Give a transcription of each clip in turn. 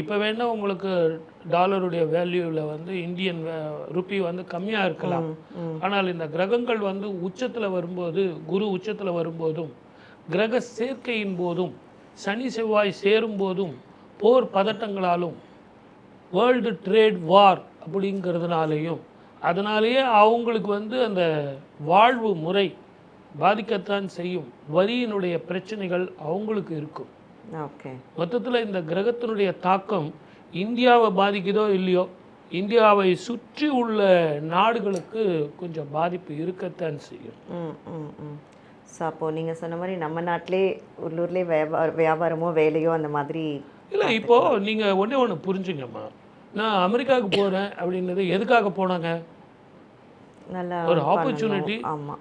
இப்போ வேணா உங்களுக்கு டாலருடைய வேல்யூவில் வந்து இந்தியன் ருப்பி வந்து கம்மியாக இருக்கலாம். ஆனால் இந்த கிரகங்கள் வந்து உச்சத்தில் வரும்போது குரு உச்சத்தில் வரும்போதும் கிரக சேர்க்கையின் போதும் சனி செவ்வாய் சேரும் போதும் போர் பதட்டங்களாலும் வேர்ல்டு ட்ரேட் வார் அப்படிங்கிறதுனாலையும் அதனாலேயே அவங்களுக்கு வந்து அந்த வாழ்வு முறை பாதிக்கத்தான் செய்யும் வரியினுடைய பிரச்சனைகள் அவங்களுக்கு இருக்கும். மொத்தத்தில் இந்த கிரகத்தினுடைய தாக்கம் இந்தியாவை பாதிக்குதோ இல்லையோ இந்தியாவை சுற்றி உள்ள நாடுகளுக்கு கொஞ்சம் பாதிப்பு இருக்கத்தான் செய்யும். ஸோ அப்போது நீங்கள் சொன்ன மாதிரி நம்ம நாட்டிலே உள்ளூர்லேயே வியாபார வியாபாரமோ வேலையோ அந்த மாதிரி இல்லை இப்போது நீங்கள் ஒன்றே ஒன்று புரிஞ்சுங்கம்மா. நான் அமெரிக்காவுக்கு போகிறேன் அப்படின்றது எதுக்காக போனாங்க? நல்லா ஒரு ஆப்பர்ச்சுனிட்டி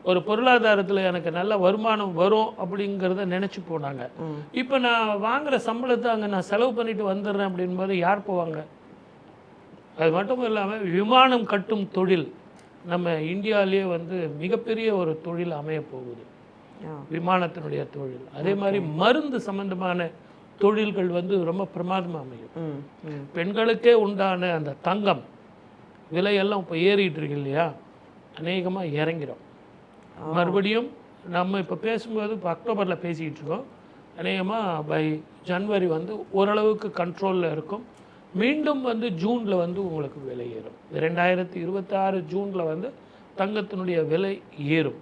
ஒரு பொருளாதாரத்தில் எனக்கு நல்ல வருமானம் வரும் அப்படிங்கிறத நினச்சி போனாங்க. இப்போ நான் வாங்குற சம்பளத்தை அங்கே நான் செலவு பண்ணிட்டு வந்துடுறேன் அப்படின்போது யார் போவாங்க? அது மட்டும் இல்லாமல் விமானம் கட்டும் தொழில் நம்ம இந்தியாவிலேயே வந்து மிகப்பெரிய ஒரு தொழில் அமைய போகுது. விமானத்தினுடைய தொழில். அதே மாதிரி மருந்து சம்பந்தமான தொழில்கள் வந்து ரொம்ப பிரமாதமாக அமையும். பெண்களுக்கே உண்டான அந்த தங்கம் விலையெல்லாம் இப்போ ஏறிட்டு இருக்கு இல்லையா? அநேகமாக இறங்கிடும் மறுபடியும் நம்ம இப்போ பேசும்போது இப்போ அக்டோபரில் பேசிக்கிட்டு இருக்கோம். அநேகமாக பை ஜனவரி வந்து ஓரளவுக்கு கண்ட்ரோலில் இருக்கும். மீண்டும் வந்து ஜூனில் வந்து உங்களுக்கு விலை ஏறும். ரெண்டாயிரத்தி இருபத்தாறு ஜூனில் வந்து தங்கத்தினுடைய விலை ஏறும்.